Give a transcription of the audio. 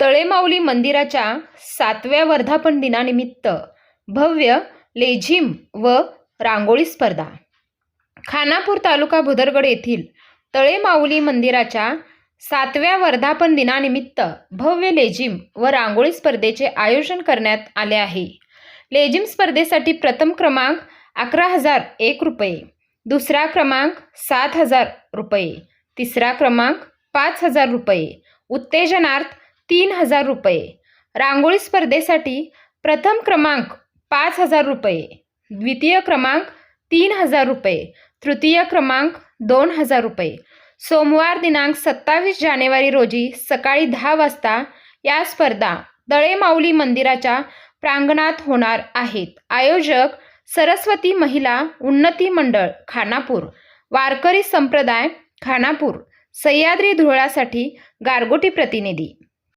तळेमाऊली मंदिराच्या सातव्या वर्धापन दिनानिमित्त भव्य लेझिम व रांगोळी स्पर्धा. खानापूर तालुका भुदरगड येथील तळेमाऊली मंदिराच्या सातव्या वर्धापन दिनानिमित्त भव्य लेझिम व रांगोळी स्पर्धेचे आयोजन करण्यात आले आहे. लेझिम स्पर्धेसाठी प्रथम क्रमांक अकरा हजार एक रुपये दुसरा क्रमांक सात हजार रुपये तिसरा क्रमांक पाच हजार रुपये. उत्तेजनार्थ तीन हजार रुपये. रांगोळी स्पर्धेसाठी प्रथम क्रमांक पाच हजार रुपये. द्वितीय क्रमांक तीन हजार रुपये. तृतीय क्रमांक दोन हजार रुपये. सोमवार दिनांक सत्तावीस जानेवारी रोजी सकाळी दहा वाजता या स्पर्धा दळेमाऊली मंदिराच्या प्रांगणात होणार आहेत. आयोजक सरस्वती महिला उन्नती मंडळ खानापूर. वारकरी संप्रदाय खानापूर. सह्याद्री धुळासाठी गारगोटी प्रतिनिधी.